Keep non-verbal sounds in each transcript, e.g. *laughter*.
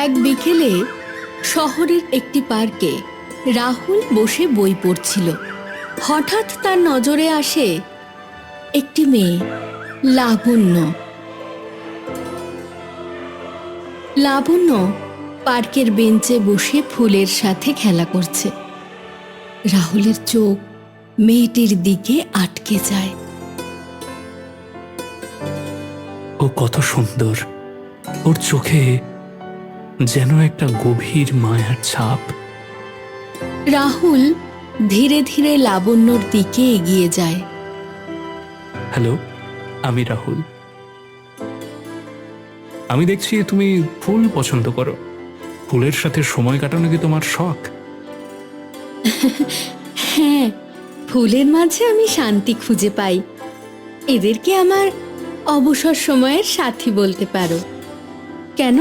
এক বিকেলে শহরের একটি পার্কে রাহুল বসে বই পড়ছিল। হঠাৎ তার নজরে আসে একটি মেয়ে, লাবণ্য। লাবণ্য পার্কের বেঞ্চে বসে ফুলের সাথে খেলা করছে। রাহুলের চোখ মেয়েটির দিকে আটকে যায়। ও কত সুন্দর। ওর চোখে যেন একটা গভীর মায়ার ছাপ। রাহুল ধীরে ধীরে লাবণ্যর দিকে এগিয়ে যায়। হ্যালো আমি রাহুল। আমি দেখছি তুমি ফুল পছন্দ করো। ফুলের সাথে সময় কাটানো কি তোমার শখ? *laughs* হ্যাঁ ফুলের মাঝে আমি শান্তি খুঁজে পাই। এদেরকে আমার অবসর সময়ের সাথী বলতে পারো। কেন?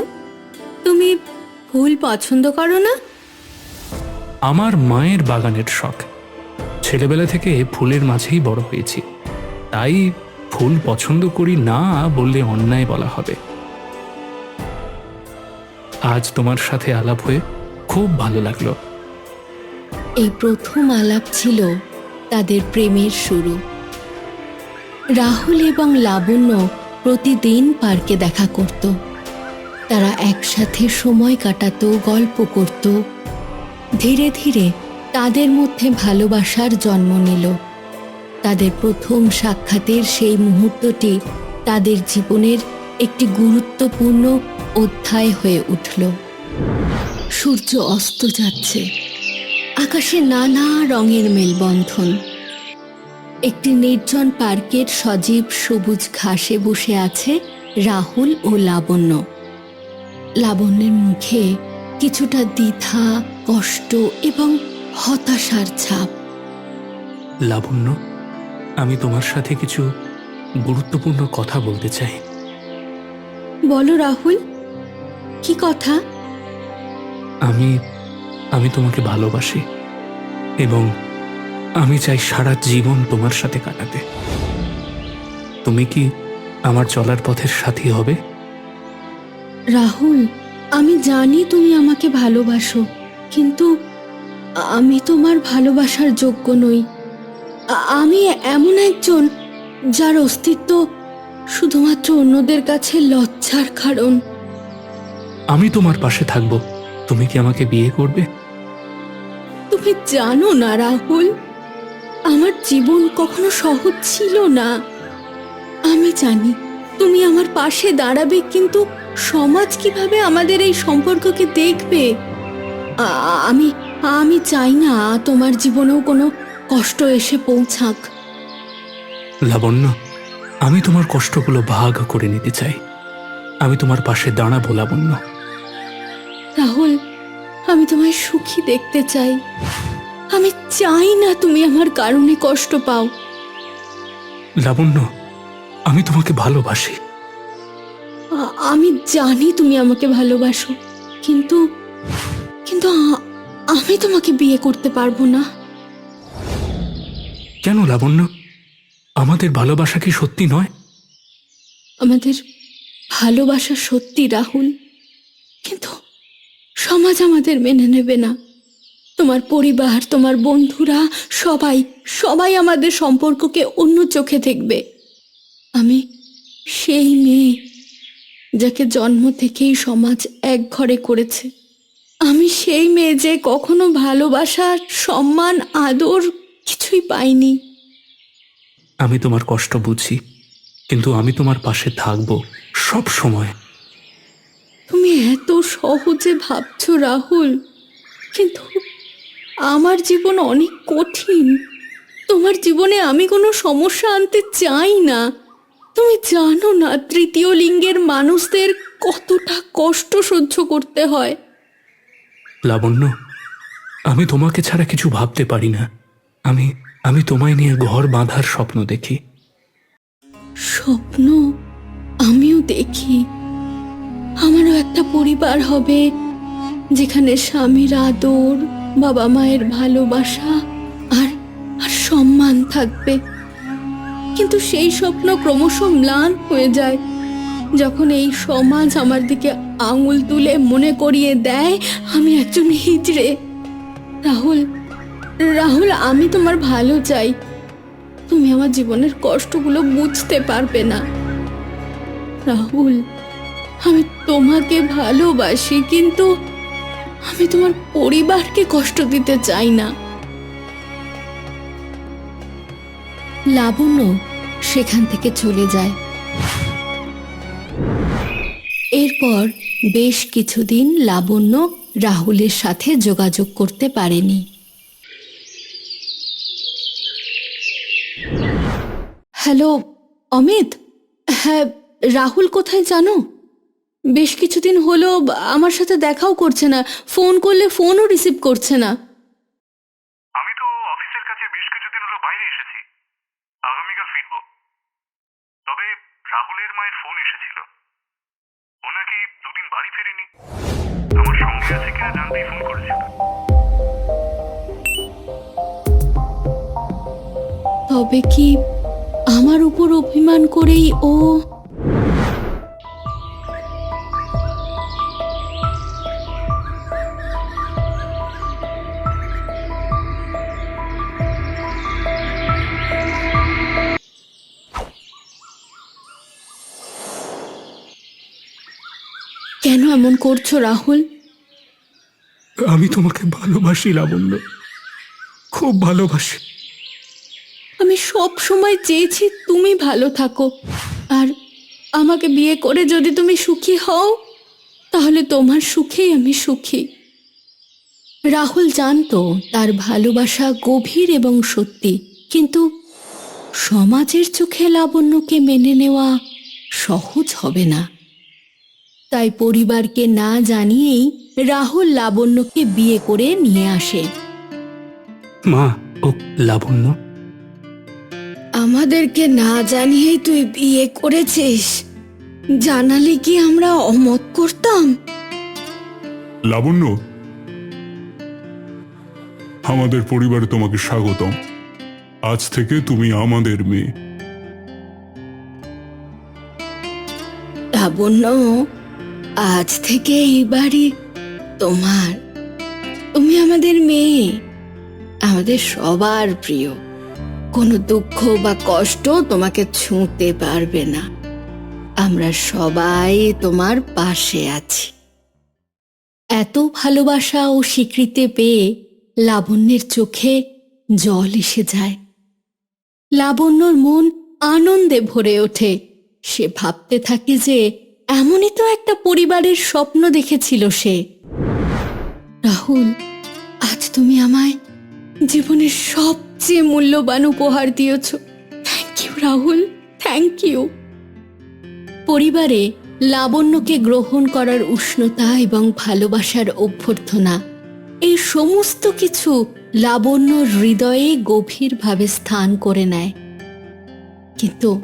তুমি ফুল পছন্দ করো না? আমার মায়ের বাগানের শখ। ছেলেবেলা থেকে ফুলের মাঝেই বড় হয়েছি। তাই ফুল পছন্দ করি না বললে অন্যায় বলা হবে। আজ তোমার সাথে আলাপ হয়ে খুব ভালো লাগল। এই প্রথম আলাপ ছিল তাদের প্রেমের শুরু। রাহুল এবং লাবণ্য প্রতিদিন পার্কে দেখা করত। তারা একসাথে সময় কাটাত, গল্প করত। ধীরে ধীরে তাদের মধ্যে ভালোবাসার জন্ম নিল। তাদের প্রথম সাক্ষাতের সেই মুহূর্তটি তাদের জীবনের একটি গুরুত্বপূর্ণ অধ্যায় হয়ে উঠল। সূর্য অস্ত যাচ্ছে। আকাশে নানা রঙের মেলবন্ধন। একটি নির্জন পার্কের সজীব সবুজ ঘাসে বসে আছে রাহুল ও লাবণ্য। লাবণ্যের মুখে কিছুটা দ্বিধা কষ্ট এবং হতাশার ছাপ। লাবণ্য আমি তোমার সাথে কিছু গুরুত্বপূর্ণ কথা বলতে চাই। বলো রাহুল কি কথা? আমি আমি তোমাকে ভালোবাসি এবং আমি চাই সারা জীবন তোমার সাথে কাটাতে। তুমি কি আমার চলার পথের সাথী হবে? রাহুল আমি জানি তুমি আমাকে ভালোবাসো কিন্তু আমি তোমার ভালোবাসার যোগ্য নই। আমি এমন একজন যার অস্তিত্ব শুধুমাত্র অন্যদের কাছে লজ্জার কারণ। আমি তোমার পাশে থাকব। তুমি কি আমাকে বিয়ে করবে? তুমি জানো না রাহুল আমার জীবন কখনো সহজ ছিল না। আমি জানি তুমি আমার পাশে দাঁড়াবে কিন্তু সমাজ কীভাবে আমাদের এই সম্পর্ককে দেখবে? আমি আমি চাই না তোমার জীবনেও কোনো কষ্ট এসে পৌঁছাক। লাবণ্য আমি তোমার কষ্টগুলো ভাগ করে নিতে চাই। আমি তোমার পাশে দাঁড়াবো লাবণ্য। রাহুল আমি তোমায় সুখী দেখতে চাই। আমি চাই না তুমি আমার কারণে কষ্ট পাও। লাবণ্য আমি তোমাকে ভালোবাসি। আমি জানি তুমি আমাকে ভালোবাসো কিন্তু কিন্তু আমি তোমাকে বিয়ে করতে পারব না। কেন লাবণ্য? আমাদের ভালোবাসা কি সত্যি নয়? আমাদের ভালোবাসা সত্যি রাহুল। কিন্তু সমাজ আমাদের মেনে নেবে না। তোমার পরিবার তোমার বন্ধুরা সবাই সবাই আমাদের সম্পর্ককে অন্য চোখে দেখবে। আমি সেই মেয়ে যাকে জন্ম থেকেই সমাজ এক ঘরে করেছে। আমি সেই মেয়ে যে কখনো ভালোবাসা সম্মান আদর কিছুই পাইনি। আমি তোমার কষ্ট বুঝি কিন্তু আমি তোমার পাশে থাকব সব সময়। তুমি এত সহজে ভাবছ রাহুল কিন্তু আমার জীবন অনেক কঠিন। তোমার জীবনে আমি কোনো সমস্যা আনতে চাই না। তুমি জানো না তৃতীয় লিঙ্গের মানুষদের কতটা কষ্ট সহ্য করতে হয়? লাবণ্য আমি তোমাকে ছাড়া কিছু ভাবতে পারি না। আমি আমি তোমায় নিয়ে ঘর বাঁধার স্বপ্ন দেখি। স্বপ্ন? আমিও দেখি। আমারও একটা পরিবার হবে যেখানে স্বামীর আদর বাবা মায়ের ভালোবাসা আর আর সম্মান থাকবে। কিন্তু সেই স্বপ্ন ক্রমশ ম্লান হয়ে যায়। যখন এই সমাজ আমার দিকে আঙুল তুলে মনে করিয়ে দেয়, আমি একজন হিজড়ে। রাহুল রাহুল, আমি তোমার ভালো চাই। তুমি আমার জীবনের কষ্টগুলো বুঝতে পারবে না। রাহুল, আমি তোমাকে ভালোবাসি, কিন্তু আমি তোমার পরিবারকে কষ্ট দিতে চাই না। লাবণ্য সেখান থেকে চলে যায়। এরপর বেশ কিছুদিন লাবণ্য রাহুলের সাথে যোগাযোগ করতে পারেনি। হ্যালো, অমিত? হ্যাঁ রাহুল কোথায় জানো? বেশ কিছুদিন হলো, আমার সাথে দেখাও করছে না। ফোন করলে ফোনও রিসিভ করছে না আমি তো অফিসের কাছে বেশ কিছুদিন হলো বাইরে এসেছি আগামীকাল ফিরব তবে রাহুলের মায়ের ফোন এসেছিল ও নাকি দুদিন বাড়ি ফেরেনি তবে কি আমার উপর অভিমান করেই ও কেন এমন করছ রাহুল? আমি তোমাকে ভালোবাসি, লাবণ্য। খুব ভালোবাসি। আমি সব সময় চেয়েছি তুমি ভালো থাকো। আর আমাকে বিয়ে করে যদি তুমি সুখী হও, তাহলে তোমার সুখেই আমি সুখী। রাহুল জানতো তার ভালোবাসা গভীর এবং সত্যি, কিন্তু সমাজের চোখে লাবণ্যকে মেনে নেওয়া সহজ হবে না। তাই পরিবারকে না জানিয়েই রাহুল লাবণ্যকে বিয়ে করে নিয়ে আসে। মা ও লাবণ্য? আমাদেরকে না জানিয়েই তুই বিয়ে করেছিস। জানালে কি আমরা অমত করতাম? লাবণ্য আমাদের পরিবারে তোমাকে স্বাগতম। আজ থেকে তুমি আমাদের মেয়ে। লাবণ্য আজ থেকে এই বাড়ি তোমার। তুমি আমাদের মেয়ে। আমাদের সবার প্রিয়। কোনো দুঃখ বা কষ্ট তোমাকে ছুঁতে পারবে না। আমরা সবাই তোমার পাশে আছি। এত ভালোবাসা ও স্বীকৃতি পেয়ে লাবণ্যের চোখে জল এসে যায়। লাবণ্যর মন আনন্দে ভরে ওঠে। সে ভাবতে থাকে যে এমনই তো একটা পরিবারের স্বপ্ন দেখেছিল সে। রাহুল, আজ তুমি আমায় জীবনের সবচেয়ে মূল্যবান উপহার দিয়েছ। Thank you Rahul thank you পরিবারে লাবণ্যকে গ্রহণ করার উষ্ণতা এবং ভালোবাসার অভ্যর্থনা, এই সমস্ত কিছু লাবণ্যর হৃদয়ে গভীরভাবে স্থান করে নেয়। কিন্তু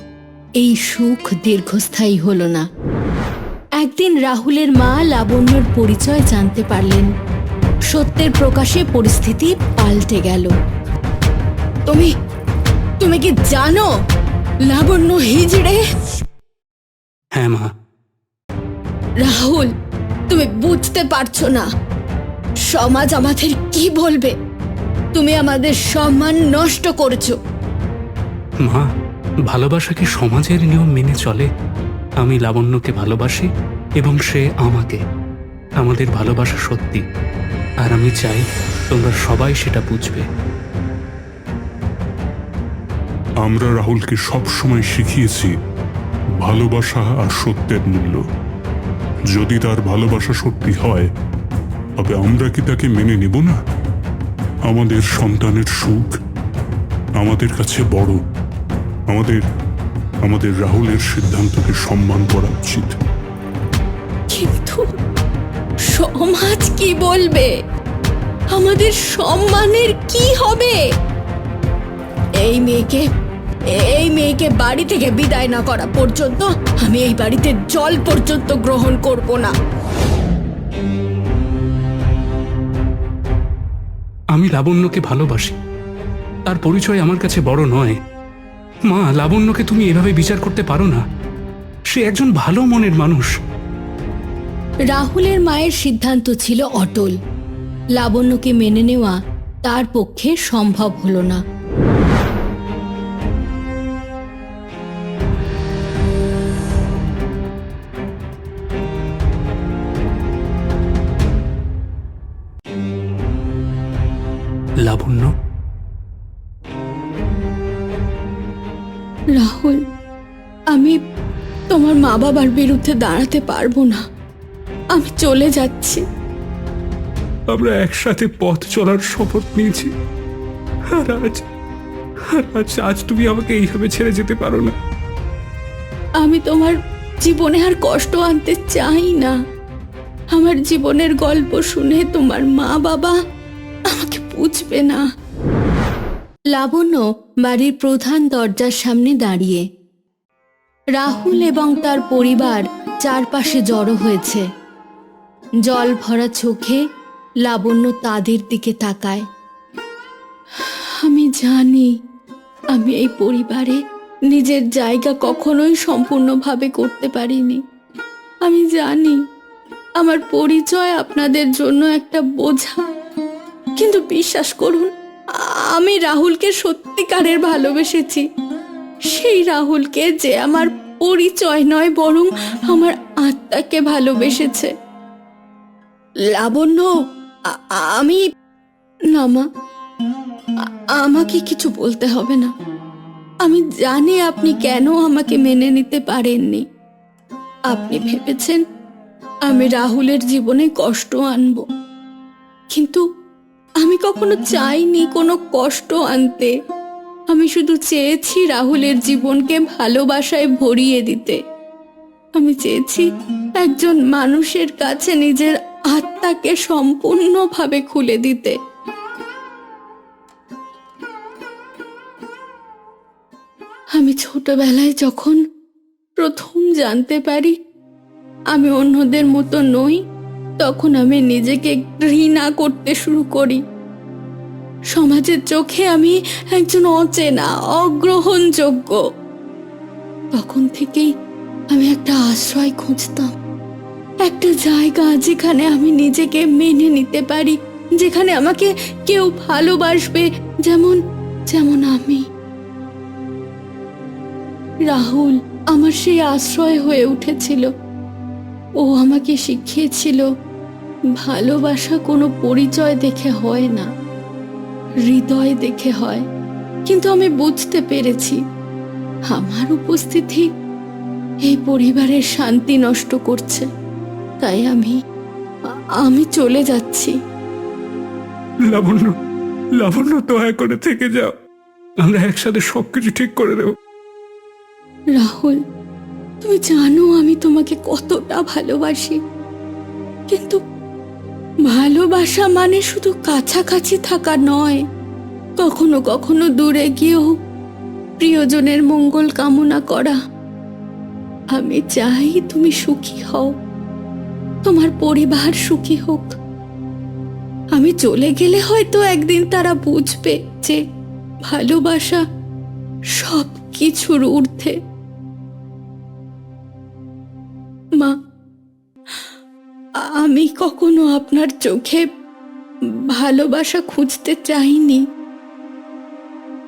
এই সুখ দীর্ঘস্থায়ী হলো না। একদিন রাহুলের মা লাবণ্যর পরিচয় জানতে পারলেন। সত্যের প্রকাশে পরিস্থিতি পাল্টে গেল। তুমি তুমি কি জানো লাবণ্য হিজড়ে? হ্যাঁ মা। রাহুল তুমি বুঝতে পারছ না। সমাজ আমাদের কি বলবে? তুমি আমাদের সম্মান নষ্ট করছ। মা ভালোবাসা কি সমাজের নিয়ম মেনে চলে? আমি লাবণ্যকে ভালোবাসি এবং সে আমাকে। আমাদের ভালোবাসা সত্যি। আর আমি চাই তোমরা সবাই সেটা বুঝবে। আমরা রাহুলকে সব সময় শিখিয়েছি ভালোবাসা আর সত্যের মূল্য। যদি তার ভালোবাসা সত্যি হয়, তবে আমরা কি তাকে মেনে নেব না? আমাদের সন্তানের সুখ আমাদের কাছে বড়। আমাদের আমাদের রাহুলের সিদ্ধান্তকে সম্মান করা উচিত। কিন্তু সমাজ কি বলবে? আমাদের সম্মানের কি হবে? এই মেয়েকে এই মেয়েকে বাড়ি থেকে বিদায় না করা পর্যন্ত আমি এই বাড়িতে জল পর্যন্ত গ্রহণ করব না। আমি লাবণ্যকে ভালোবাসি। তার পরিচয় আমার কাছে বড় নয়। মা, লাবণ্যকে তুমি এভাবে বিচার করতে পারো না। সে একজন ভালো মনের মানুষ। রাহুলের মায়ের সিদ্ধান্ত ছিল অটল। লাবণ্যকে মেনে নেওয়া তার পক্ষে সম্ভব হলো না। আমি তোমার মা বাবার বিরুদ্ধে দাঁড়াতে পারব না। আমি চলে যাচ্ছি। আমরা একসাথে পথ চলার শপথ নিয়েছি। আর আজ আজ আজ তুমি আমাকে এইভাবে ছেড়ে যেতে পারো না। আমি তোমার জীবনে আর কষ্ট আনতে চাই না। আমার জীবনের গল্প শুনে তোমার মা বাবা আমাকে বুঝবে না। লাবণ্য বাড়ির প্রধান দরজার সামনে দাঁড়িয়ে রাহুল এবং তার পরিবার চারপাশে জড়ো হয়েছে। জল ভরা চোখে লাবণ্য তাদের দিকে তাকায়। আমি জানি আমি এই পরিবারে নিজের জায়গা কখনোই সম্পূর্ণভাবে করতে পারিনি। আমি জানি আমার পরিচয় আপনাদের জন্য একটা বোঝা। কিন্তু বিশ্বাস করুন, আমি রাহুলকে সত্যিকারের ভালোবেসেছি। সেই রাহুলকে যে আমার পরিচয় নয়, বরং আমার আত্মাকে ভালোবেসেছে। লাবণ্য আমি, না মা, আমাকে কিছু বলতে হবে না। আমি জানি আপনি কেন আমাকে মেনে নিতে পারেননি। আপনি ভেবেছেন আমি রাহুলের জীবনে কষ্ট আনব। কিন্তু আমি কখনো চাইনি কোনো কষ্ট আনতে। আমি শুধু চেয়েছি রাহুলের জীবনকে ভালোবাসায় ভরিয়ে দিতে। আমি চেয়েছি একজন মানুষের কাছে নিজের আত্মাকে সম্পূর্ণভাবে খুলে দিতে। আমি ছোটবেলায় যখন প্রথম জানতে পারি আমি অন্যদের মতো নই, তখন আমি নিজেকে ঘৃণা করতে শুরু করি। সমাজের চোখে আমি একজন অচেনা, অগ্রহণযোগ্য। তখন থেকেই আমি একটা আশ্রয় খুঁজতাম। একটা জায়গা যেখানে আমি নিজেকে মেনে নিতে পারি, যেখানে আমাকে কেউ ভালোবাসবে যেমন যেমন আমি। রাহুল আমার সেই আশ্রয় হয়ে উঠেছিল। ও আমাকে শিখিয়েছিল, ভালোবাসা কোনো পরিচয় দেখে হয় না। হৃদয় দেখে হয় কিন্তু আমি বুঝতে পেরেছি আমার উপস্থিতি এই পরিবারের শান্তি নষ্ট করছে। তাই আমি আমি চলে যাচ্ছি। লাবণ্য লাবণ্য দয়া করে থেকে যাও। আমরা একসাথে সবকিছু ঠিক করে দেবো। রাহুল তুমি জানো আমি তোমাকে কতটা ভালোবাসি। কিন্তু ভালোবাসা মানে শুধু কাছাকাছি থাকা নয়, কখনো কখনো দূরে গিয়েও প্রিয়জনের মঙ্গল কামনা করা। আমি চাই তুমি সুখী হও, তোমার পরিবার সুখী হোক। আমি চলে গেলে হয়তো একদিন তারা বুঝবে যে ভালোবাসা সব কিছুর ঊর্ধ্বে। আমি কখনো আপনার চোখে ভালোবাসা খুঁজতে চাইনি।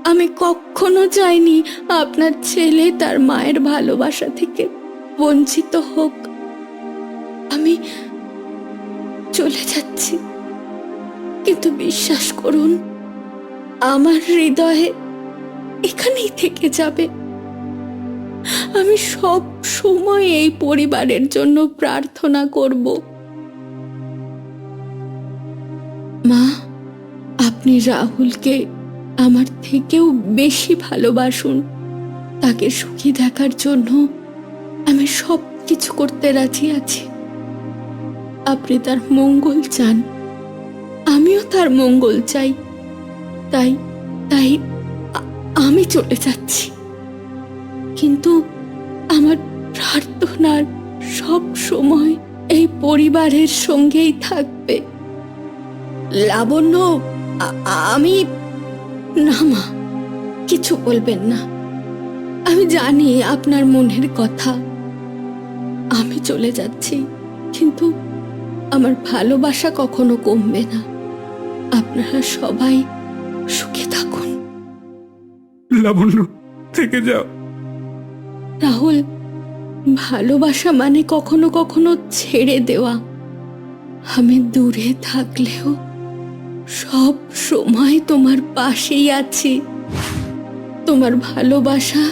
আমি কখনো চাইনি আপনার ছেলে তার মায়ের ভালোবাসা থেকে বঞ্চিত হোক। আমি চলে যাচ্ছি। কিন্তু বিশ্বাস করুন, আমার হৃদয়ে এখানেই থেকে যাবে। আমি সব সময় এই পরিবারের জন্য প্রার্থনা করব। মা, আপনি রাহুলকে আমার থেকেও বেশি ভালোবাসুন। তাকে সুখী দেখার জন্য আমি সব কিছু করতে রাজি আছি। আপনি তার মঙ্গল চান, আমিও তার মঙ্গল চাই। তাই তাই আমি চলে যাচ্ছি। কিন্তু আমার প্রার্থনার সব সময় এই পরিবারের সঙ্গেই থাকবে। লাবণ্য আমি না মা কিছু বলবেন না। আমি জানি আপনার মনের কথা। আমি চলে যাচ্ছি কিন্তু আমার ভালোবাসা কখনো কমবে না। আপনারা সবাই সুখে থাকুন। লাবণ্য থেকে যাও। রাহুল ভালোবাসা মানে কখনো কখনো ছেড়ে দেওয়া। আমি দূরে থাকলেও সব সময় তোমার পাশেই আছি। তোমার ভালোবাসা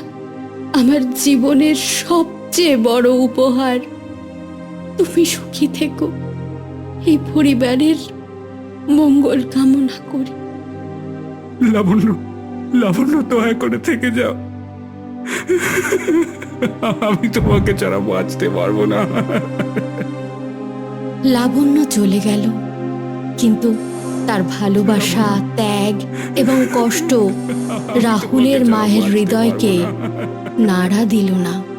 আমার জীবনের সবচেয়ে বড় উপহার। তুমি সুখী থেকো। এই পরিবারের মঙ্গল কামনা করি। লাবণ্য লাবণ্য দয়া করে থেকে যাও। আমি তোমাকে ছাড়া বাঁচতে পারব না। লাবণ্য চলে গেল কিন্তু তার ভালোবাসা ত্যাগ এবং কষ্ট রাহুলের মায়ের হৃদয়কে নাড়া দিল না।